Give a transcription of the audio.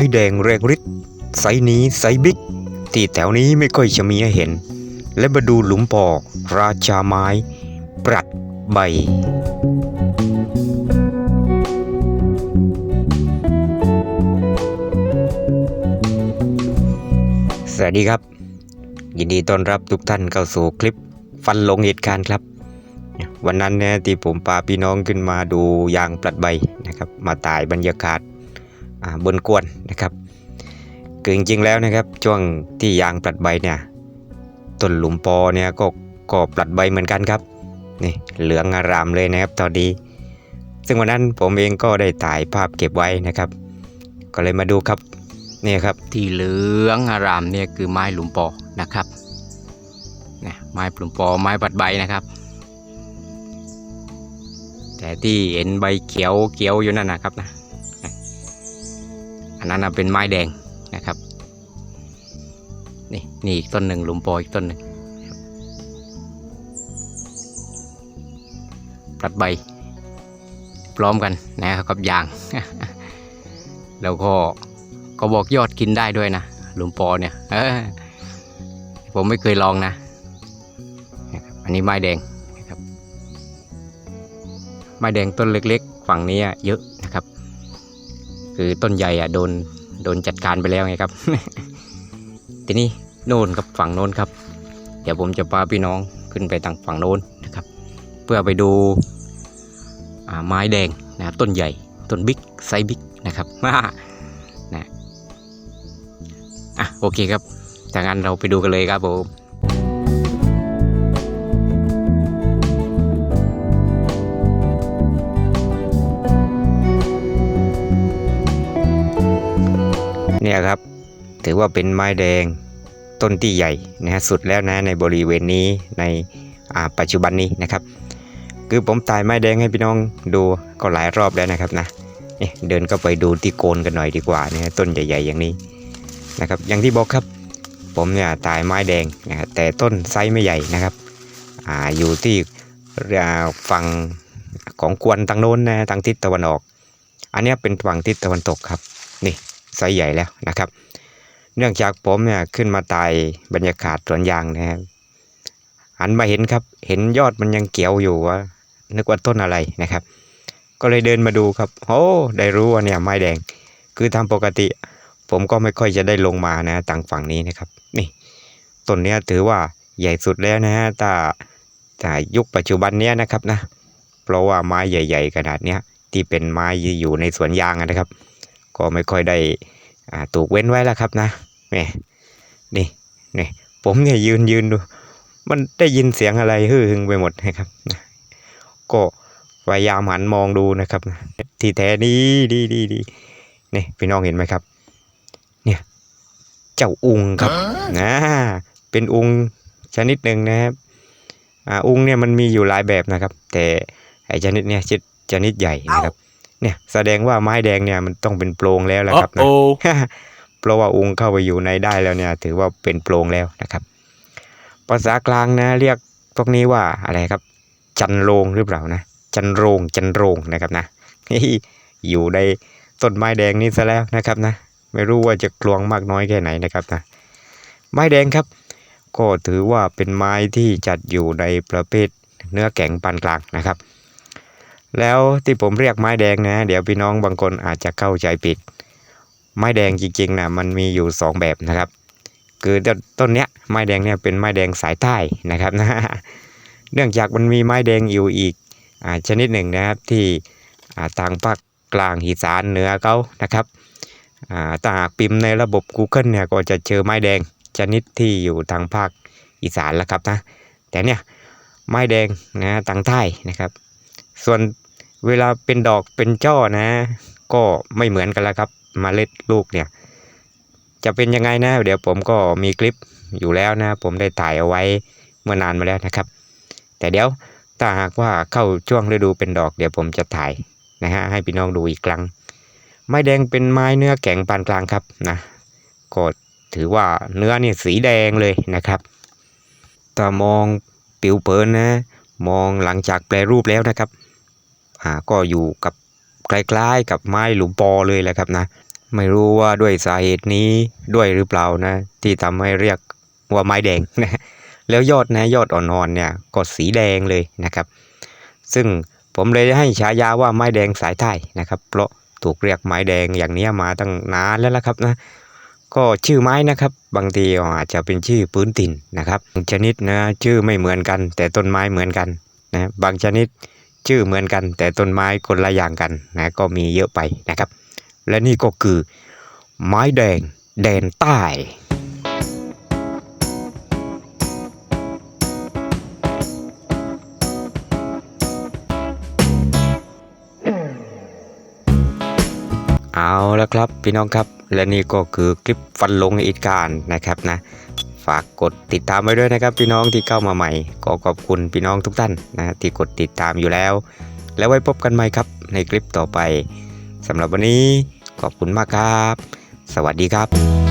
ม้แดงแรงฤทธิ์ไซนี้ไซบิ๊กที่แถวนี้ไม่ค่อยจะมีให้เห็น และมาดูหลุมปอราชาไม้ ปรัดใบ สวัสดีครับ ยินดีต้อนรับทุกท่านเข้าสู่คลิปฟันลงเหตุการณ์ครับ วันนั้นเนี่ยที่ผมพาพี่น้องขึ้นมาดูยางปลัดใบนะครับ มาถ่ายบรรยากาศ บนกวนนะครับคือจริงๆแล้วนะครับช่วงที่ยางปลัดใบเนี่ยต้นหลุมปอเนี่ยก็ก็ปลัดใบเหมือนกันครับนี่เหลืองอารามเลยนะครับตอนนี้ซึ่งวันนั้นผมเองก็ได้ถ่ายภาพเก็บไว้นะครับ ก็เลยมาดูครับนี่ครับที่เหลืองอารามเนี่ยคือไม้หลุมปอนะครับนี่ไม้หลุมปอไม้ปลัดใบนะครับ แต่ที่เห็นใบเขียวเขียวอยู่นั่นนะครับนะ อันนั้นเป็นไม้แดงนะครับ นี่นี่อีกต้นหนึ่งหลุมปออีกต้นหนึ่งปลัดใบพร้อมกันนะครับกับยาง แล้วก็ก็บอกยอดกินได้ด้วยนะหลุมปอเนี่ยผมไม่เคยลองนะ อันนี้ไม้แดงนะครับ ไม้แดงต้นเล็กๆ ฝั่งนี้เยอะ คือต้นใหญ่อะโดนโดนจัดการไปแล้วไงครับ ทีนี้โน่นครับฝั่งโน้นครับ เดี๋ยวผมจะพาพี่น้องขึ้นไปทางฝั่งโน้นนะครับ เพื่อไปดูไม้แดงนะครับต้นใหญ่ต้นบิ๊กไซส์บิ๊กนะครับนะอะโอเคครับจากนั้นเราไปดูกันเลยครับผม เนี่ยครับ ถือว่าเป็นไม้แดงต้นที่ใหญ่นะฮะสุดแล้วนะในบริเวณนี้ในปัจจุบันนี้นะครับ คือผมตายไม้แดงให้พี่น้องดูก็หลายรอบแล้วนะครับนะนี่เดินก็ไปดูที่โคนกันหน่อยดีกว่าเนี่ยต้นใหญ่ ๆ อย่างนี้นะครับอย่างที่บอกครับ ผมเนี่ยตายไม้แดงนะครับแต่ต้นไซส์ไม่ใหญ่นะครับออยู่ที่ฝั่งของกวนทางโน้นนะทางทิศตะวันออก อันนี้เป็นฝั่งทิศตะวันตกครับนี่ ไซส์ใหญ่แล้วนะครับ เนื่องจากผมเนี่ยขึ้นมาตายบรรยากาศสวนยางนะครับหันมาเห็นครับ เห็นยอดมันยังเขียวอยู่วะนึกว่าต้นอะไรนะครับ ก็เลยเดินมาดูครับโอ้ได้รู้ว่าเนี่ยไม้แดง คือตามปกติ ผมก็ไม่ค่อยจะได้ลงมานะทางฝั่งนี้นะครับ นี่ต้นเนี้ยถือว่าใหญ่สุดแล้วนะฮะถ้าถ้ายุคปัจจุบันเนี้ยนะครับนะ เพราะว่าไม้ใหญ่ ๆ ขนาดเนี้ยที่เป็นไม้อยู่ในสวนยางนะครับ ก็ไม่ค่อยได้อ่าถูกเว้นไว้แล้วครับนะแหม่นี่นี่ผมเนี่ยยืนยืนดู มันได้ยินเสียงอะไรฮือฮึงไปหมดนะครับนะก็พยายามหันมองดูนะครับนะที่แท้นี้ดีดีดีนี่พี่น้องเห็นไหมครับ เนี่ยเจ้าอุงครับนะเป็นอุงชนิดหนึ่งนะครับอ่าอุงเนี่ยมันมีอยู่หลายแบบนะครับ แต่ไอชนิดเนี่ยชนิดชนิดใหญ่นะครับ เนี่ยแสดงว่าไม้แดงเนี่ยมันต้องเป็นโปร่งแล้วแหละครับนะเพราะว่าองค์เข้าไปอยู่ในได้แล้วเนี่ยถือว่าเป็นโปร่งแล้วนะครับ ภาษากลางนะเรียกพวกนี้ว่าอะไรครับ จันโรงหรือเปล่านะ จันโรงจันโรงนะครับนะอยู่ในต้นไม้แดงนี้ซะแล้วนะครับนะ ไม่รู้ว่าจะกลวงมากน้อยแค่ไหนนะครับนะไม้แดงครับ ก็ถือว่าเป็นไม้ที่จัดอยู่ในประเภทเนื้อแข็งปานกลางนะครับ แล้วที่ผมเรียกไม้แดงนะ เดี๋ยวพี่น้องบางคนอาจจะเข้าใจผิด ไม้แดงจริงๆนะมันมีอยู่สองแบบนะครับ คือต้นนเนี้ยไม้แดงเนี่ยเป็นไม้แดงสายใต้นะครับนะเนื่องจากมันมีไม้แดงอยู่อีกอชนิดหนึ่งนะครับที่ทางภาคกลางอีสานเหนือเขานะครับอ่าถ้าหากพิมพ์ในระบบ Google เนี่ยก็จะเจอไม้แดงชนิดที่อยู่ทางภาคอีสานแล้วครับนะแต่เนี่ยไม้แดงนะทางใต้นะครับ ส่วนเวลาเป็นดอกเป็นจ้อนะ ก็ไม่เหมือนกันแล้วครับเมล็ดลูกเนี่ย จะเป็นยังไงนะ เดี๋ยวผมก็มีคลิปอยู่แล้วนะ ผมได้ถ่ายเอาไว้เมื่อนานมาแล้วนะครับ แต่เดี๋ยวถ้าหากว่าเข้าช่วงฤดูเป็นดอก เดี๋ยวผมจะถ่ายนะฮะให้พี่น้องดูอีกครั้ง ไม้แดงเป็นไม้เนื้อแข็งปานกลางครับนะก็ถือว่าเนื้อนี่สีแดงเลยนะครับถ้ามองปิวเผินนะ มองหลังจากแปลรูปแล้วนะครับ อ่าก็อยู่กับคล้ายๆ กับไม้หลุมปอเลยแหละครับนะ ไม่รู้ว่าด้วยสาเหตุนี้ด้วยหรือเปล่านะ ที่ทำให้เรียกว่าไม้แดงนะแล้วยอดนะยอดอ่อนๆเนี่ยก็สีแดงเลยนะครับ ซึ่งผมเลยให้ฉายาว่าไม้แดงสายใต้นะครับ เพราะถูกเรียกไม้แดงอย่างนี้มาตั้งนานแล้วละครับนะก็ชื่อไม้นะครับ บางทีอาจจะเป็นชื่อพื้นถิ่นนะครับชนิดนะชื่อไม่เหมือนกัน แต่ต้นไม้เหมือนกันนะบางชนิด ชื่อเหมือนกัน แต่ต้นไม้คนละอย่างกันนะก็มีเยอะไปนะครับ และนี่ก็คือไม้แดงแดนใต้เอาแล้วครับพี่น้องครับ และนี่ก็คือคลิปฟันลงอีกการนะครับนะ ฝากกดติดตามไว้ด้วยนะครับ พี่น้องที่เข้ามาใหม่ก็ขอบคุณพี่น้องทุกท่านนะที่กดติดตามอยู่แล้ว แล้วไว้พบกันใหม่ครับในคลิปต่อไปสำหรับวันนี้ขอบคุณมากครับ สวัสดีครับ